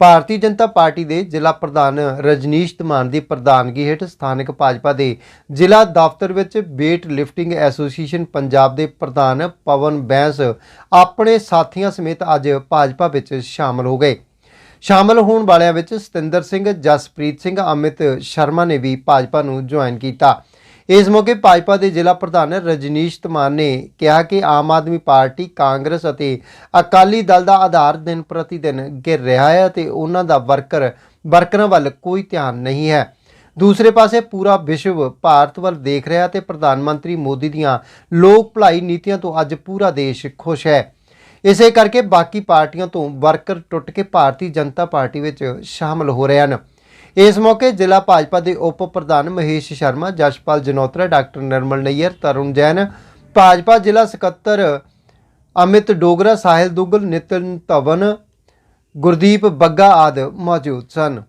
ਭਾਰਤੀ Janata party ਦੇ ਜ਼ਿਲ੍ਹਾ ਪ੍ਰਧਾਨ ਰਜਨੀਸ਼ ਧਮਾਨ ਦੀ ਪ੍ਰਧਾਨਗੀ ਹੇਠ ਸਥਾਨਕ ਭਾਜਪਾ ਦੇ ਜ਼ਿਲ੍ਹਾ ਦਫ਼ਤਰ ਵਿੱਚ ਵੇਟ ਲਿਫਟਿੰਗ ਐਸੋਸੀਏਸ਼ਨ ਪੰਜਾਬ ਦੇ ਪ੍ਰਧਾਨ ਪਵਨ ਬੈਂਸ ਆਪਣੇ ਸਾਥੀਆਂ ਸਮੇਤ ਅੱਜ ਭਾਜਪਾ ਵਿੱਚ ਸ਼ਾਮਲ ਹੋ ਗਏ। ਸ਼ਾਮਲ ਹੋਣ ਵਾਲਿਆਂ ਵਿੱਚ ਸਤਿੰਦਰ ਸਿੰਘ, ਜਸਪ੍ਰੀਤ ਸਿੰਘ, ਅਮਿਤ ਸ਼ਰਮਾ ਨੇ ਵੀ ਭਾਜਪਾ ਨੂੰ ਜੁਆਇਨ ਕੀਤਾ। ਇਸ ਮੌਕੇ ਭਾਜਪਾ ਦੇ ਜ਼ਿਲ੍ਹਾ ਪ੍ਰਧਾਨ ਰਜਨੀਸ਼ ਤਮਾਨ ਨੇ ਕਿਹਾ ਕਿ ਆਮ ਆਦਮੀ ਪਾਰਟੀ, ਕਾਂਗਰਸ ਅਤੇ ਅਕਾਲੀ ਦਲ ਦਾ ਆਧਾਰ ਦਿਨ ਪ੍ਰਤੀ ਦਿਨ ਗਿਰ ਰਿਹਾ ਹੈ ਅਤੇ ਉਹਨਾਂ ਦਾ ਵਰਕਰ, ਵਰਕਰਾਂ ਵੱਲ ਕੋਈ ਧਿਆਨ ਨਹੀਂ ਹੈ। ਦੂਸਰੇ ਪਾਸੇ ਪੂਰਾ ਵਿਸ਼ਵ ਭਾਰਤ ਵੱਲ ਦੇਖ ਰਿਹਾ ਤੇ ਪ੍ਰਧਾਨ ਮੰਤਰੀ ਮੋਦੀ ਦੀਆਂ ਲੋਕ ਭਲਾਈ ਨੀਤੀਆਂ ਤੋਂ ਅੱਜ ਪੂਰਾ ਦੇਸ਼ ਖੁਸ਼ ਹੈ। ਇਸੇ ਕਰਕੇ ਬਾਕੀ ਪਾਰਟੀਆਂ ਤੋਂ ਵਰਕਰ ਟੁੱਟ ਕੇ ਭਾਰਤੀ ਜਨਤਾ ਪਾਰਟੀ ਵਿੱਚ ਸ਼ਾਮਲ ਹੋ ਰਹੇ ਹਨ। ਇਸ ਮੌਕੇ ਜ਼ਿਲ੍ਹਾ ਭਾਜਪਾ ਦੇ ਉਪ ਪ੍ਰਧਾਨ ਮਹੇਸ਼ ਸ਼ਰਮਾ ਜਸ਼ਪਾਲ ਜਨੋਤਰਾ, ਡਾਕਟਰ ਨਿਰਮਲ ਨਈਅਰ, ਤਰੁਣ ਜੈਨ, ਭਾਜਪਾ ਜ਼ਿਲ੍ਹਾ ਸਕੱਤਰ ਅਮਿਤ ਡੋਗਰਾ, ਸਾਹਿਲ ਦੁੱਗਲ, ਨਿਤਨ ਧਵਨ, ਗੁਰਦੀਪ ਬੱਗਾ ਆਦਿ ਮੌਜੂਦ ਸਨ।